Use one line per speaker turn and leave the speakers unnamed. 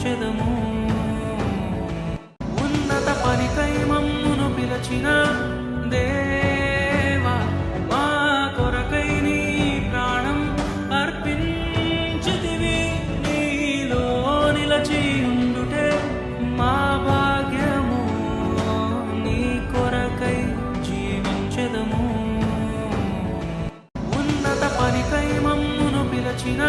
చెదము ఉన్నత పనికై మమ్మును పిలచిన దేవా మా కొరకై నీ ప్రాణం అర్పించితివి. నీలో నిలచి ఉండుటే మా భాగ్యము నీ కొరకై జీవించెదము. ఉన్నత పనికై మమ్మును పిలచిన